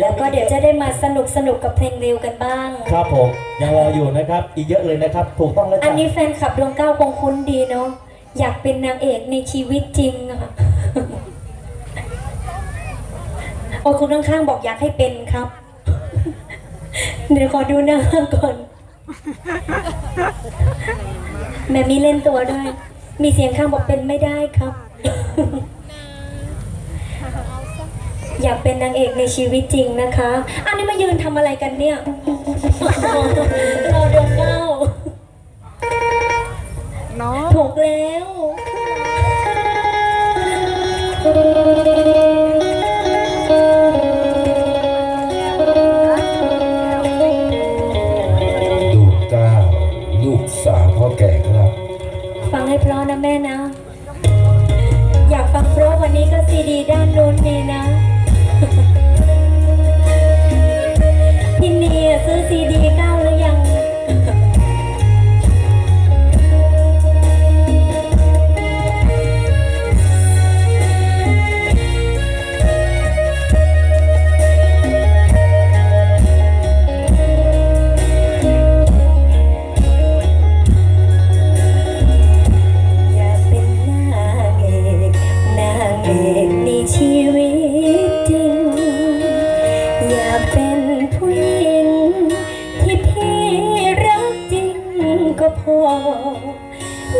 แล้วก็เดี๋ยวจะได้มาสนุกสนุกกับเพลงเร็วกันบ้าง ครับผมยังรออยู่นะครับ อีกเยอะเลยนะครับ ถูกต้องแล้วอันจ้ะนี้แฟนคลับดวงเก้าคงคุ้นดีเนาะอยากเป็นนางเอกในชีวิตจริงอะโอ้ยคุณข้างๆบอกอยากให้เป็นครับ เดี๋ยวขอดูหน้าก่อน แม่มีเล่นตัวด้วย มีเสียงข้างบอกเป็นไม่ได้ครับ อยากเป็นนางเอกในชีวิตจริงนะคะ อันนี้มายืนทำอะไรกันเนี่ยรอดวงเก้าเนาะถูกแล้วลูกเก้าลูกสาวพ่อแก่ครับ ฟังให้เพราะนะแม่นะ อยากฟังเพราะวันนี้ก็ซีดีด้านนู้นมีนะ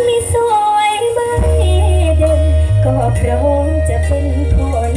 ไม่สวยไม่เด่นก็พร้อมจะเป็นพ่อ